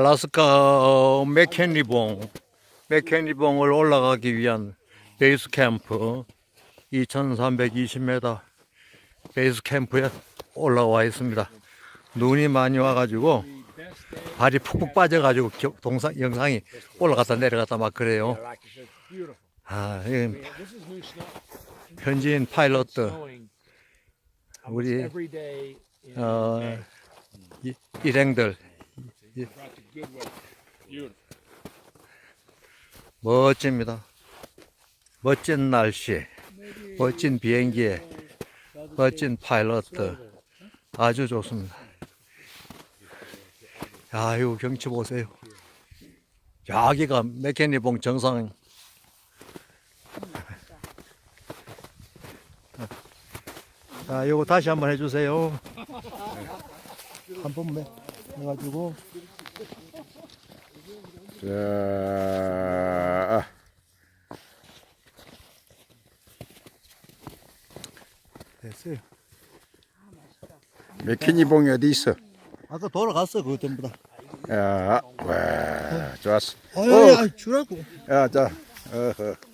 알라스카 맥켄리봉, 맥켄리봉을 올라가기 위한 베이스 캠프 2320m 베이스 캠프에 올라와 있습니다. 눈이 많이 와가지고 발이 푹푹 빠져가지고 겨- 동상 영상이 올라갔다 내려갔다 막 그래요. 아, 이 현지인 파일럿들 우리 어, 이- 일행들 멋집니다. 멋진 날씨, 멋진 비행기에 멋진 파일럿들 아주 좋습니다. 야, 이거 경치 보세요. 여기가 맥케니봉 정상. 자, 이거 다시 한번 해주세요. 한 번만 해가지고. 자, 됐어요. 맥키니 봉이 어디 있어? 아까 돌아갔어, 그거 전부 다. 야, 와, 좋았어. 아유, 아유, 주라고. 야, 자, 어허.